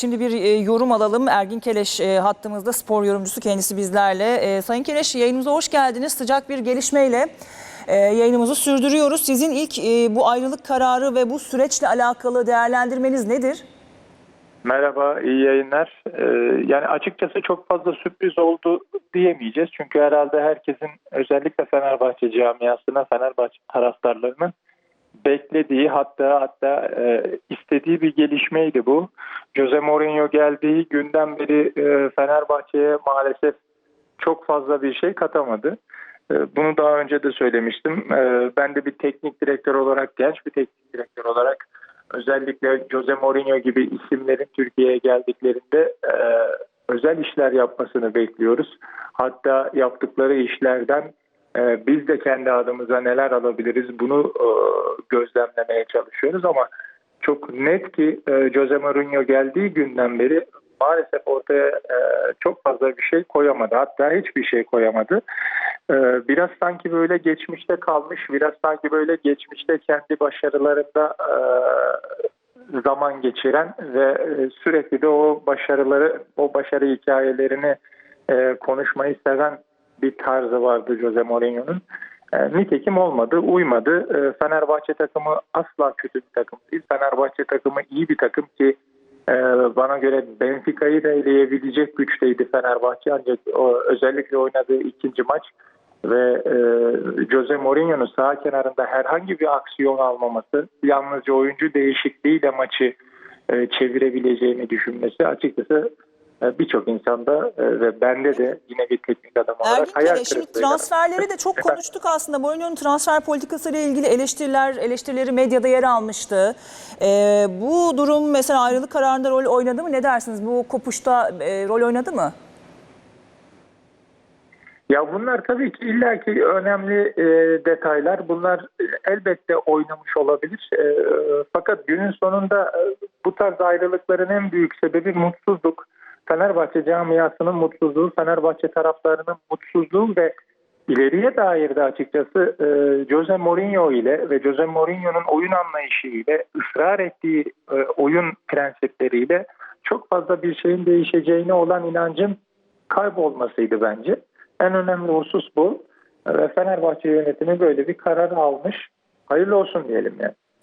Şimdi bir e, yorum alalım. Ergin Keleş e, hattımızda spor yorumcusu kendisi bizlerle. E, Sayın Keleş yayınımıza hoş geldiniz. Sıcak bir gelişmeyle yayınımızı sürdürüyoruz. Sizin ilk bu ayrılık kararı ve bu süreçle alakalı değerlendirmeniz nedir? Merhaba, iyi yayınlar. Yani açıkçası çok fazla sürpriz oldu diyemeyeceğiz. Çünkü herhalde herkesin özellikle Fenerbahçe camiasına, Fenerbahçe taraftarlarının beklediği hatta hatta e, istediği bir gelişmeydi bu. Jose Mourinho geldiği günden beri e, Fenerbahçe'ye maalesef çok fazla bir şey katamadı. E, Bunu daha önce de söylemiştim. E, Ben de bir teknik direktör olarak, genç bir teknik direktör olarak özellikle Jose Mourinho gibi isimlerin Türkiye'ye geldiklerinde e, özel işler yapmasını bekliyoruz. Hatta yaptıkları işlerden biz de kendi adımıza neler alabiliriz bunu e, gözlemlemeye çalışıyoruz ama çok net ki e, Jose Mourinho geldiği günden beri maalesef ortaya e, çok fazla bir şey koyamadı. Hatta hiçbir şey koyamadı. Biraz sanki böyle geçmişte kalmış, biraz sanki böyle geçmişte kendi başarılarında zaman geçiren ve sürekli de o başarıları, o başarı hikayelerini konuşmayı seven bir tarzı vardı Jose Mourinho'nun. E, nitekim olmadı, uymadı. E, Fenerbahçe takımı asla kötü bir takım değil. Fenerbahçe takımı iyi bir takım ki e, bana göre Benfica'yı da eleyebilecek güçteydi Fenerbahçe. Ancak o, özellikle oynadığı ikinci maç ve e, Jose Mourinho'nun sağ kenarında herhangi bir aksiyon almaması, yalnızca oyuncu değişikliğiyle maçı e, çevirebileceğini düşünmesi açıkçası birçok insanda e, ve bende de yine bir teknik adam olarak Ergin hayal Keleş şimdi transferleri de çok konuştuk aslında. Mourinho'nun transfer politikasıyla ilgili eleştiriler, eleştirileri medyada yer almıştı. E, bu durum mesela ayrılık kararında rol oynadı mı? Ne dersiniz? Bu kopuşta e, rol oynadı mı? Ya bunlar tabii ki illaki önemli e, detaylar. Bunlar e, elbette oynamış olabilir. E, fakat günün sonunda e, bu tarz ayrılıkların en büyük sebebi mutsuzluk. Fenerbahçe camiasının mutsuzluğu, Fenerbahçe taraftarının mutsuzluğu ve ileriye dair de açıkçası e, Jose Mourinho ile ve Jose Mourinho'nun oyun anlayışı ile ısrar ettiği e, oyun prensipleriyle çok fazla bir şeyin değişeceğine olan inancın kaybolmasıydı bence. En önemli husus bu. Ve Fenerbahçe yönetimi böyle bir karar almış. Hayırlı olsun diyelim yani.